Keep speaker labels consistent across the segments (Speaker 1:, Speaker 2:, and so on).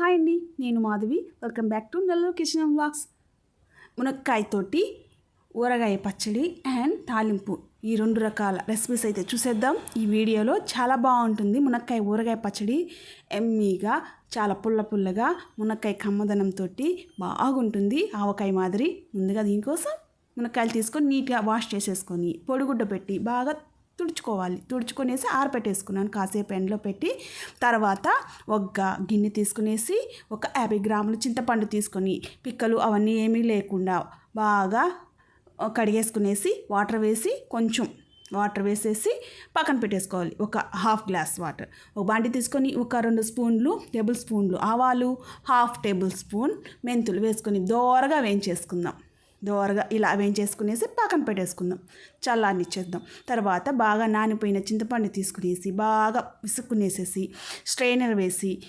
Speaker 1: Hi అండి నేను Madhavi. Welcome back to Nellore kitchen blogs మునక్కాయతోటి ఊరగాయ పచ్చడి అండ్ తాలింపు. ఈ రెండు రకాల రెసిపీస్ అయితే చూసేద్దాం. ఈ వీడియోలో చాలా బాగుంటుంది మునక్కాయ ఊరగాయ పచ్చడి. ఎమ్మీగా చాలా పుల్ల పుల్లగా మునక్కాయ కమ్మదనంతో బాగుంటుంది. ఆవకాయ మాదిరి. ముందుగా దీనికోసం మునక్కాయలు తీసుకొని నీట్గా వాష్ చేసేసుకొని పొడిగుడ్డ పెట్టి బాగా తుడుచుకోవాలి. తుడుచుకొనేసి ఆరపెట్టేసుకున్నాను. కాసేపు ఎండలో పెట్టి తర్వాత ఒక గిన్నె తీసుకునేసి ఒక యాభై గ్రాములు చింతపండు తీసుకొని పిక్కలు అవన్నీ ఏమీ లేకుండా బాగా కడిగేసుకునేసి వాటర్ వేసి కొంచెం వాటర్ వేసేసి పక్కన పెట్టేసుకోవాలి. ఒక హాఫ్ గ్లాస్ వాటర్. ఒక బాండి తీసుకొని ఒక రెండు స్పూన్లు టేబుల్ స్పూన్లు ఆవాలు హాఫ్ టేబుల్ స్పూన్ మెంతులు వేసుకొని దోరగా వేయించేసుకుందాం. దోరగా ఇలా వేయించేసుకునేసి పక్కన పెట్టేసుకుందాం. చల్లారనిచ్చేద్దాం తర్వాత బాగా నానిపోయిన చింతపండు తీసుకునేసి బాగా విసుక్కునేసేసి స్ట్రైనర్ వేసి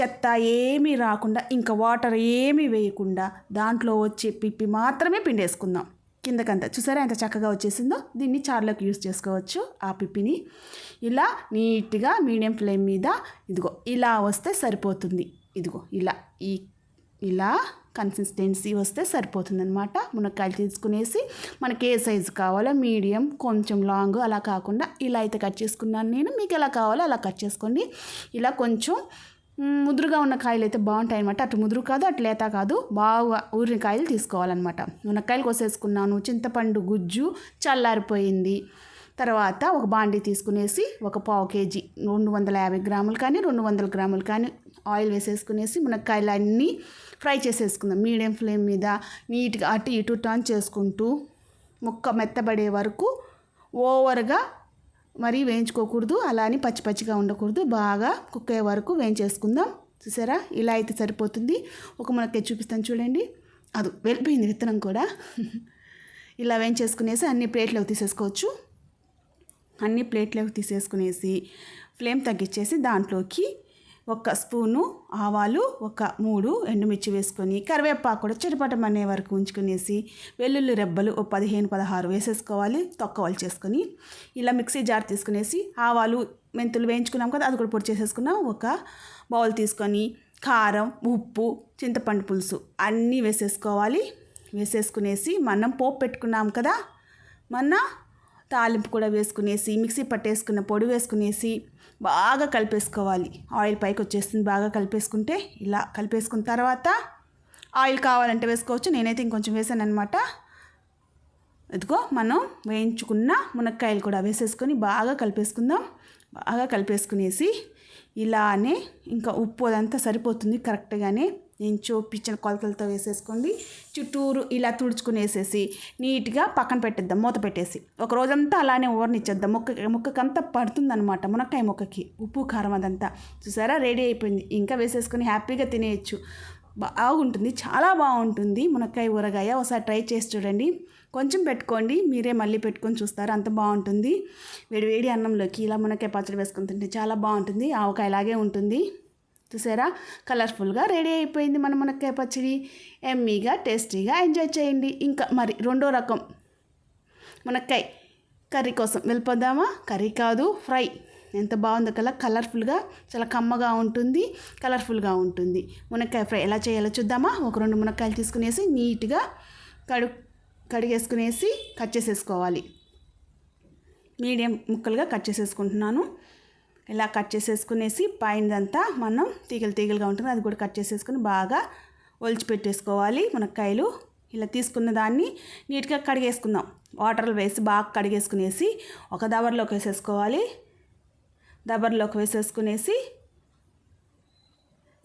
Speaker 1: చెత్త ఏమీ రాకుండా ఇంకా వాటర్ ఏమీ వేయకుండా దాంట్లో వచ్చే పిప్పి మాత్రమే పిండేసుకుందాం. కిందకంతా చూసారా ఎంత చక్కగా వచ్చేసిందో? దీన్ని చార్లోకి యూస్ చేసుకోవచ్చు ఆ పిప్పిని. ఇలా నీట్గా మీడియం ఫ్లేమ్ మీద ఇదిగో ఇలా వస్తే సరిపోతుంది. ఇదిగో ఇలా ఈ ఇలా కన్సిస్టెన్సీ వస్తే సరిపోతుందనమాట మునక్కాయలు తీసుకునేసి మనకి ఏ సైజు కావాలో మీడియం కొంచెం లాంగ్ అలా కాకుండా ఇలా అయితే కట్ చేసుకున్నాను నేను. మీకు ఎలా కావాలో అలా కట్ చేసుకోండి. ఇలా కొంచెం ముదురుగా ఉన్న కాయలు అయితే బాగుంటాయి అనమాట అటు ముదురు కాదు అటు లేత కాదు. బాగా ఊరిన కాయలు తీసుకోవాలన్నమాట. మునక్కాయలు కోసేసుకున్నాను. చింతపండు గుజ్జు చల్లారిపోయింది. తర్వాత ఒక బాండీ తీసుకునేసి ఒక పావు కేజీ రెండు వందల యాభై గ్రాములు కానీ రెండు వందల గ్రాములు కానీ ఆయిల్ వేసేసుకునేసి మునక్కాయలు అన్నీ ఫ్రై చేసేసుకుందాం. మీడియం ఫ్లేమ్ మీద నీట్గా అటు ఇటు టర్న్ చేసుకుంటూ ముక్క మెత్తబడే వరకు ఓవర్గా మరీ వేయించుకోకూడదు అలా అని పచ్చి పచ్చిగా ఉండకూడదు బాగా కుక్ అయ్యే వరకు వేయించేసుకుందాం. చూసారా? ఇలా అయితే సరిపోతుంది. ఒక మునక్కాయ చూపిస్తాను చూడండి. అది వెళ్ళిపోయింది విత్తనం కూడా. ఇలా వేయించేసుకునేసి అన్ని ప్లేట్లోకి తీసేసుకోవచ్చు. అన్ని ప్లేట్లోకి తీసేసుకునేసి ఫ్లేమ్ తగ్గించేసి దాంట్లోకి ఒక స్పూను ఆవాలు ఒక మూడు ఎండుమిర్చి వేసుకొని కరివేపాకు కూడా చిటపటం అనే వరకు ఉంచుకునేసి వెల్లుల్లి రెబ్బలు ఒక పదిహేను పదహారు వేసేసుకోవాలి. తొక్కవలు చేసుకొని ఇలా మిక్సీ జార్ తీసుకునేసి ఆవాలు మెంతులు వేయించుకున్నాం కదా అది కూడా పొడి చేసేసుకున్నాం. ఒక బౌల్ తీసుకొని కారం ఉప్పు చింతపండు పులుసు అన్నీ వేసేసుకోవాలి. వేసేసుకునేసి మనం పోపు పెట్టుకున్నాం కదా మన తాలింపు కూడా వేసుకునేసి మిక్సీ పట్టేసుకున్న పొడి వేసుకునేసి బాగా కలిపేసుకోవాలి. ఆయిల్ పైకి వచ్చేస్తుంది. బాగా కలిపేసుకుంటే ఇలా కలిపేసుకున్న తర్వాత ఆయిల్ కావాలంటే వేసుకోవచ్చు. నేనైతే ఇంకొంచెం వేసాను అనమాట ఇదిగో మనం వేయించుకున్న మునక్కాయలు కూడా వేసేసుకొని బాగా కలిపేసుకుందాం. బాగా కలిపేసుకునేసి ఇలానే ఇంకా ఉప్పు అదంతా సరిపోతుంది కరెక్ట్గానే. నేను చూపించిన కొలతలతో వేసేసుకోండి. చుట్టూరు ఇలా తుడుచుకునేసేసి నీట్గా పక్కన పెట్టేద్దాం మూత పెట్టేసి. ఒక రోజంతా అలానే ఊరనిచ్చేద్దాం ముక్క ముక్కకంతా పడుతుందనమాట మునక్కాయ ముక్కకి. ఉప్పు కారం అదంతా. చూసారా? రెడీ అయిపోయింది. ఇంకా వేసేసుకొని హ్యాపీగా తినేయచ్చు. బాగుంటుంది. చాలా బాగుంటుంది మునక్కాయ ఊరగాయ. ఒకసారి ట్రై చేసి చూడండి. కొంచెం పెట్టుకోండి. మీరే మళ్ళీ పెట్టుకొని చూస్తారు. అంత బాగుంటుంది. వేడి వేడి అన్నంలోకి ఇలా మునక్కాయ పచ్చడి వేసుకుని తింటే చాలా బాగుంటుంది. ఆవకాయ ఇలాగే ఉంటుంది. చూసారా? కలర్ఫుల్గా రెడీ అయిపోయింది. మన మునక్కాయ పచ్చడి ఎమ్మీగా టేస్టీగా ఎంజాయ్ చేయండి. ఇంకా మరి రెండో రకం మునక్కాయ కర్రీ కోసం వెళ్ళిపోదామా? కర్రీ కాదు ఫ్రై. ఎంత బాగుందో కదా కలర్ఫుల్గా చాలా కమ్మగా ఉంటుంది కలర్ఫుల్గా ఉంటుంది. మునక్కాయ ఫ్రై ఎలా చేయాలో చూద్దామా? ఒక రెండు మునక్కాయలు తీసుకునేసి నీట్గా కడు కడిగేసుకునేసి కట్ చేసేసుకోవాలి. మీడియం ముక్కలుగా కట్ చేసేసుకుంటున్నాను. ఇలా కట్ చేసేసుకునేసి పైనదంతా మనం తీగలు తీగలుగా ఉంటుంది. అది కూడా కట్ చేసేసుకుని బాగా ఒలిచి పెట్టేసుకోవాలి మునక్కాయలు. ఇలా తీసుకున్న దాన్ని నీట్గా కడిగేసుకుందాం. వాటర్లో వేసి బాగా కడిగేసుకునేసి ఒక దబర్లోకి వేసేసుకోవాలి. దబర్లోకి వేసేసుకునేసి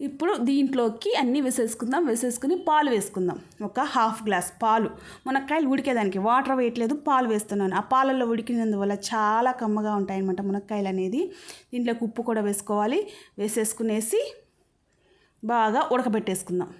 Speaker 1: ఇప్పుడు దీంట్లోకి అన్నీ వేసేసుకుందాం వేసేసుకుని పాలు వేసుకుందాం. ఒక హాఫ్ గ్లాస్ పాలు. మునక్కాయలు ఉడికేదానికి వాటర్ వేయట్లేదు పాలు వేస్తున్నాను. ఆ పాలల్లో ఉడికినందువల్ల చాలా కమ్మగా ఉంటాయన్నమాట మునక్కాయలు అనేది. దీంట్లోకి ఉప్పు కూడా వేసుకోవాలి. వేసేసుకునేసి బాగా ఉడకబెట్టేసుకుందాం.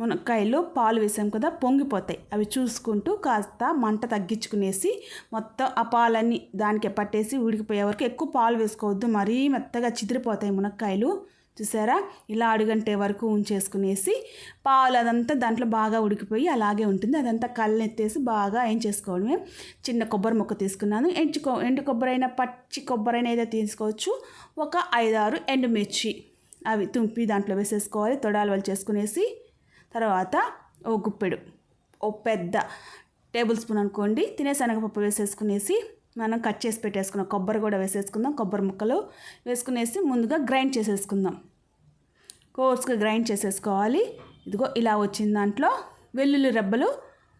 Speaker 1: మునక్కాయలు పాలు వేసాం కదా పొంగిపోతాయి. అవి చూసుకుంటూ కాస్త మంట తగ్గించుకునేసి మొత్తం ఆ పాలన్నీ దానికి పట్టేసి ఉడికిపోయే వరకు ఎక్కువ పాలు వేసుకోవద్దు. మరీ మెత్తగా చిదిరిపోతాయి మునక్కాయలు. చూసారా? ఇలా అడుగంటే వరకు ఉంచేసుకునేసి పాలు అదంతా దాంట్లో బాగా ఉడికిపోయి అలాగే ఉంటుంది. అదంతా కళ్ళెత్తేసి బాగా ఏం చేసుకోవడమే. చిన్న కొబ్బరి మొక్క తీసుకున్నాను. ఎంచుకో ఎండు కొబ్బరి అయినా పచ్చి కొబ్బరి అయినా ఏదో తీసుకోవచ్చు. ఒక ఐదారు ఎండుమిర్చి అవి తుంపి దాంట్లో వేసేసుకోవాలి. తొడాలు వాళ్ళు చేసుకునేసి తర్వాత ఓ గుప్పెడు. ఓ పెద్ద టేబుల్ స్పూన్ అనుకోండి. తినే శనగపప్పు వేసేసుకునేసి మనం కట్ చేసి పెట్టేసుకున్నాం. కొబ్బరి కూడా వేసేసుకుందాం. కొబ్బరి ముక్కలు వేసుకునేసి ముందుగా గ్రైండ్ చేసేసుకుందాం. కోర్స్గా గ్రైండ్ చేసేసుకోవాలి. ఇదిగో ఇలా వచ్చిన దాంట్లో వెల్లుల్లి రెబ్బలు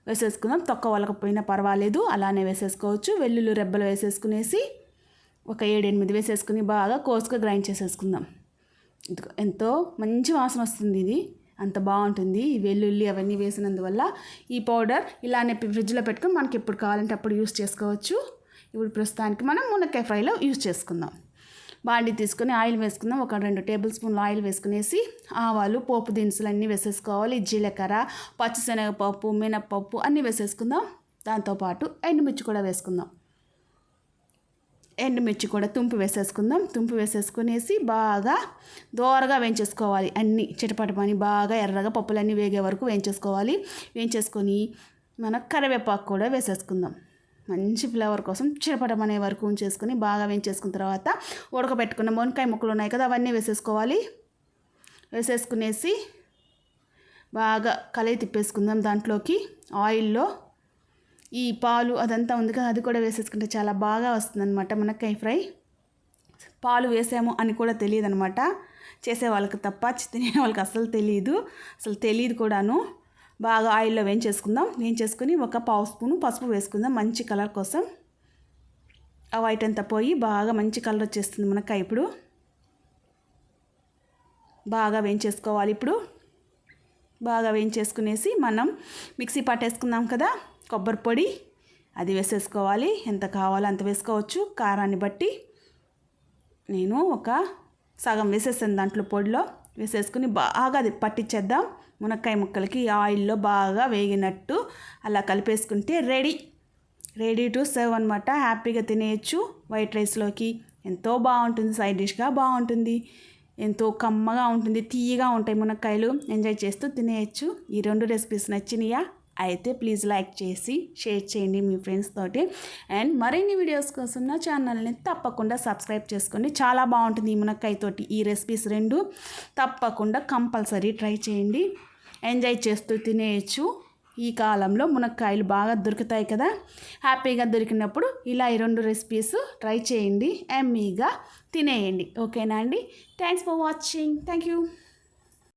Speaker 1: వేసేసుకుందాం. తొక్క వలకపోయినా పర్వాలేదు. అలానే వేసేసుకోవచ్చు. వెల్లుల్లి రెబ్బలు వేసేసుకునేసి ఒక ఏడు ఎనిమిది వేసేసుకుని బాగా కోర్స్గా గ్రైండ్ చేసేసుకుందాం. ఇదిగో ఎంతో మంచి వాసన వస్తుంది ఇది. అంత బాగుంటుంది. ఈ వెల్లుల్లి అవన్నీ వేసినందువల్ల ఈ పౌడర్ ఇలానే ఫ్రిడ్జ్లో పెట్టుకుని మనకి ఎప్పుడు కావాలంటే అప్పుడు యూస్ చేసుకోవచ్చు. ఇప్పుడు ప్రస్తుతానికి మనం మునక్కాయ ఫ్రైలో యూస్ చేసుకుందాం. బాండి తీసుకుని ఆయిల్ వేసుకుందాం. ఒక రెండు టేబుల్ స్పూన్లు ఆయిల్ వేసుకునేసి ఆవాలు పోపు దినుసులు అన్నీ వేసేసుకోవాలి. జీలకర్ర పచ్చిశనగపప్పు మినప్పప్పు అన్నీ వేసేసుకుందాం. దాంతోపాటు ఎండుమిర్చి కూడా వేసుకుందాం. ఎండుమిర్చి కూడా తుంపు వేసేసుకుందాం. తుంపు వేసేసుకునేసి బాగా దోరగా వేయించేసుకోవాలి. అన్నీ చిటపటమని బాగా ఎర్రగా పప్పులన్నీ వేగే వరకు వేయించేసుకోవాలి. వేయించేసుకొని మనం కరివేపాకు కూడా వేసేసుకుందాం. మంచి ఫ్లేవర్ కోసం చిరపటమనే వరకు ఉంచేసుకుని బాగా వేయించేసుకున్న తర్వాత ఉడకబెట్టుకున్న మునకాయ ముక్కలు ఉన్నాయి కదా అవన్నీ వేసేసుకోవాలి. వేసేసుకునేసి బాగా కలయి తిప్పేసుకుందాం దాంట్లోకి. ఆయిల్లో ఈ పాలు అదంతా ఉంది కదా అది కూడా వేసేసుకుంటే చాలా బాగా వస్తుంది అనమాట మునక్కాయ ఫ్రై. పాలు వేసాము అని కూడా తెలియదు అనమాట చేసే వాళ్ళకి తప్ప తినే వాళ్ళకి అసలు తెలియదు అసలు తెలియదు కూడాను. బాగా ఆయిల్లో వేయించేసుకుందాం. వేయించేసుకుని ఒక పావు స్పూను పసుపు వేసుకుందాం మంచి కలర్ కోసం. ఆ వైట్ అంతా పోయి బాగా మంచి కలర్ వచ్చేస్తుంది మునక్కాయ ఇప్పుడు. బాగా వేయించేసుకోవాలి ఇప్పుడు. బాగా వేయించేసుకునేసి మనం మిక్సీ పట్టేసుకుందాం కదా. కొబ్బరి పొడి అది వేసేసుకోవాలి. ఎంత కావాలో అంత వేసుకోవచ్చు. కారాన్ని బట్టి నేను ఒక సగం వేసేసాను దాంట్లో పొడిలో. వేసేసుకుని బాగా అది పట్టించేద్దాం. మునక్కాయ ముక్కలకి ఆయిల్లో బాగా వేగినట్టు అలా కలిపేసుకుంటే రెడీ. రెడీ టు సర్వ్ అనమాట హ్యాపీగా తినేయచ్చు. వైట్ రైస్లోకి ఎంతో బాగుంటుంది. సైడ్ డిష్గా బాగుంటుంది. ఎంతో కమ్మగా ఉంటుంది. తీయగా ఉంటాయి మునక్కాయలు. ఎంజాయ్ చేస్తూ తినేయచ్చు. ఈ రెండు రెసిపీస్ నచ్చినాయా? అయితే ప్లీజ్ లైక్ చేసి షేర్ చేయండి మీ ఫ్రెండ్స్ తోటి. అండ్ మరిన్ని వీడియోస్ కోసం నా ఛానల్ని తప్పకుండా సబ్స్క్రైబ్ చేసుకోండి చాలా బాగుంటుంది ఈ మునక్కాయతోటి ఈ రెసిపీస్ రెండు. తప్పకుండా కంపల్సరీ ట్రై చేయండి. ఎంజాయ్ చేస్తూ తినేయచ్చు. ఈ కాలంలో మునక్కాయలు బాగా దొరుకుతాయి కదా. హ్యాపీగా దొరికినప్పుడు ఇలా ఈ రెండు రెసిపీస్ ట్రై చేయండి. ఎమ్మీగా తినేయండి. ఓకేనా అండి? Thanks for watching thank you